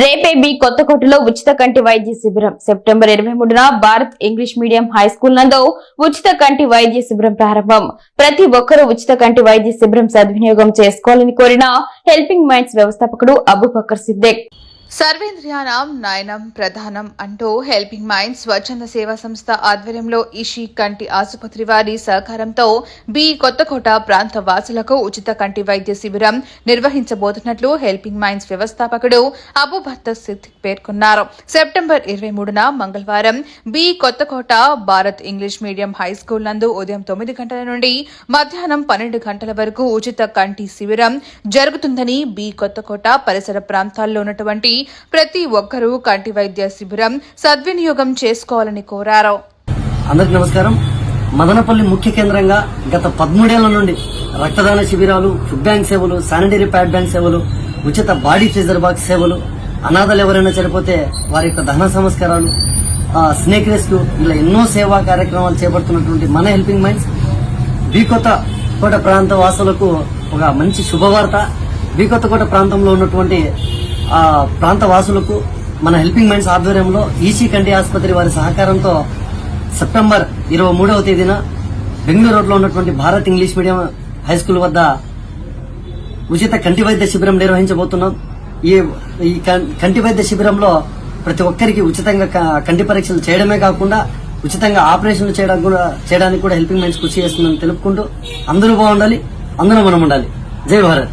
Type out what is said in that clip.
రేపే బి కొత్తకోటలో ఉచిత కంటి వైద్య శిబిరం. సెప్టెంబర్ ఇరవై మూడున Bharat English medium high school నందు ఉచిత కంటి వైద్య శిబిరం ప్రారంభం. ప్రతి ఒక్కరూ ఉచిత కంటి వైద్య శిబిరం సద్వినియోగం చేసుకోవాలని కోరిన హెల్పింగ్ మైండ్స్ వ్యవస్థాపకుడు అబుబకర్ సిద్దిక్. సర్వేంద్రియానం నయనం ప్రధానం అంటూ హెల్పింగ్ మైండ్ స్వచ్ఛంద సేవా సంస్థ ఆధ్వర్యంలో ఇషి కంటి ఆసుపత్రి వారి సహకారంతో బి కొత్తకోట ప్రాంత వాసులకు ఉచిత కంటి వైద్య శిబిరం నిర్వహించబోతున్నట్లు హెల్పింగ్ మైండ్స్ వ్యవస్థాపకుడు అబుభత్త సిద్దిక్ పేర్కొన్నారు. సెప్టెంబర్ ఇరవై మూడున మంగళవారం B Kothakota Bharat English medium high school నందు ఉదయం తొమ్మిది గంటల నుండి మధ్యాహ్నం పన్నెండు గంటల వరకు ఉచిత కంటి శిబిరం జరుగుతుందని బి కొత్తకోట పరిసర ప్రాంతాల్లో ఉన్నటువంటి ప్రతి ఒక్కరూ కంటి వైద్య శిబిరం సద్వినియోగం చేసుకోవాలని కోరారు. అందరికి నమస్కారం. మదనపల్లి ముఖ్య కేంద్రంగా గత పదమూడేళ్ళ నుండి రక్తదాన శిబిరాలు ఫుడ్ బ్యాంక్ సేవలు శానిటరీ ప్యాడ్ బ్యాంక్ సేవలు ఉచిత బాడీ ఫ్రీజర్ బాక్స్ సేవలు అనాథలు ఎవరైనా చనిపోతే వారి యొక్క దహన సంస్కారాలు ఆ, స్నేక్ రెస్క్యూ ఇలా ఎన్నో సేవా కార్యక్రమాలు చేపడుతున్నటువంటి మన హెల్పింగ్ మైండ్స్ బీ కొత్త కోట ప్రాంత వాసులకు ఒక మంచి శుభవార్త. బీకొత్తకోట కొత్త కోట ప్రాంతంలో ఉన్నటువంటి ప్రాంత వాసులకు మన హెల్పింగ్ మైండ్స్ ఆధ్వర్యంలో ఈసీ కంటి ఆసుపత్రి వారి సహకారంతో సెప్టెంబర్ ఇరవై మూడవ తేదీన బెంగళూరు రోడ్లో ఉన్నటువంటి Bharat English medium high school వద్ద ఉచిత కంటి వైద్య శిబిరం నిర్వహించబోతున్నాం. ఈ ఈ కంటి వైద్య శిబిరంలో ప్రతి ఒక్కరికి ఉచితంగా క- కంటి పరీక్షలు చేయడమే కాకుండా ఉచితంగా ఆపరేషన్లు చేయడానికి కూడా చేయడానికి కూడా హెల్పింగ్ మైండ్స్ కృషి చేస్తుందని తెలుపుకుంటూ అందరూ బాగుండాలి అందరూ మనం ఉండాలి. జై భారత్.